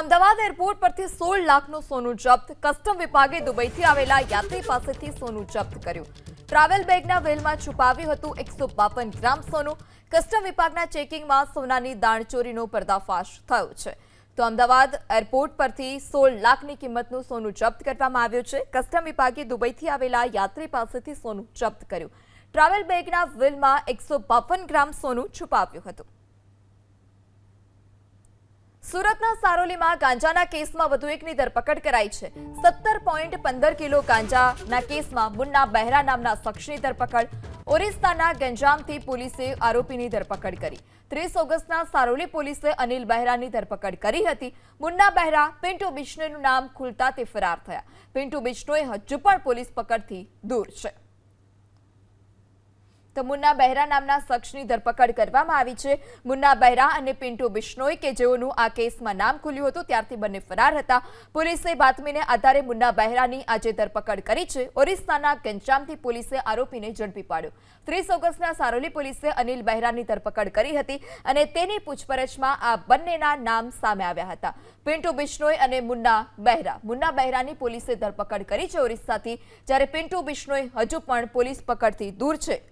Ahmedabad airport પરથી સોળ લાખનું સોનું જપ્ત. કસ્ટમ વિભાગે દુબઈથી આવેલા યાત્રી પાસેથી સોનું જપ્ત કર્યું. ટ્રાવેલ બેગના વેલમાં છુપાવ્યું હતું એકસો બાવન ગ્રામ સોનું. કસ્ટમ વિભાગના ચેકિંગમાં સોનાની દાણચોરીનો પર્દાફાશ થયો છે. તો અમદાવાદ એરપોર્ટ પરથી સોળ લાખની કિંમતનું સોનું જપ્ત કરવામાં આવ્યું છે. કસ્ટમ વિભાગે દુબઈથી આવેલા યાત્રી પાસેથી સોનું જપ્ત કર્યું. ટ્રાવેલ બેગના વેલમાં એકસો બાવન ગ્રામ સોનું છુપાવ્યું હતું. સુરતના સારોલીમાં ગાંજાના કેસમાં વધુ એકની ધરપકડ કરાઈ છે. સત્તર પોઈન્ટ પંદર કિલો ગાંજાના કેસમાં મુન્ના બહેરા નામના શખ્સની ધરપકડ. ઓરિસ્સાના ગંજામથી પોલીસે આરોપીની ધરપકડ કરી. ત્રીસ ઓગસ્ટના સારોલી પોલીસે અનિલ બહેરાની ધરપકડ કરી હતી. મુન્ના બહેરા પિન્ટુ બિશ્નોઈનું નામ ખુલતા તે ફરાર થયા. પિન્ટુ બિશ્નોઈ હજુ પણ પોલીસ પકડથી દૂર છે. તો મુન્ના બહેરા નામના શખ્સની ધરપકડ કરવામાં આવી છે. મુન્ના બહેરા અને પિન્ટુ બિશ્નોઈ, કે જેઓનું આ કેસમાં નામ ખુલ્યું હતું, ત્યારથી બંને ફરાર હતા. પોલીસે બાતમીને આધારે મુન્ના બહેરાની આજે ધરપકડ કરી છે. ઓરિસ્સાના ગંજામથી પોલીસે આરોપીને ઝડપી પાડ્યો. ત્રીસ ઓગસ્ટના સારોલી પોલીસે અનિલ બહેરાની ધરપકડ કરી હતી અને તેની પૂછપરછમાં આ બંનેના નામ સામે આવ્યા હતા. પિન્ટુ બિશ્નોઈ અને મુન્ના બહેરા. મુન્ના બહેરાની પોલીસે ધરપકડ કરી છે ઓરિસ્સાથી, જ્યારે પિન્ટુ બિશ્નોઈ હજુ પણ પોલીસ પકડથી દૂર છે.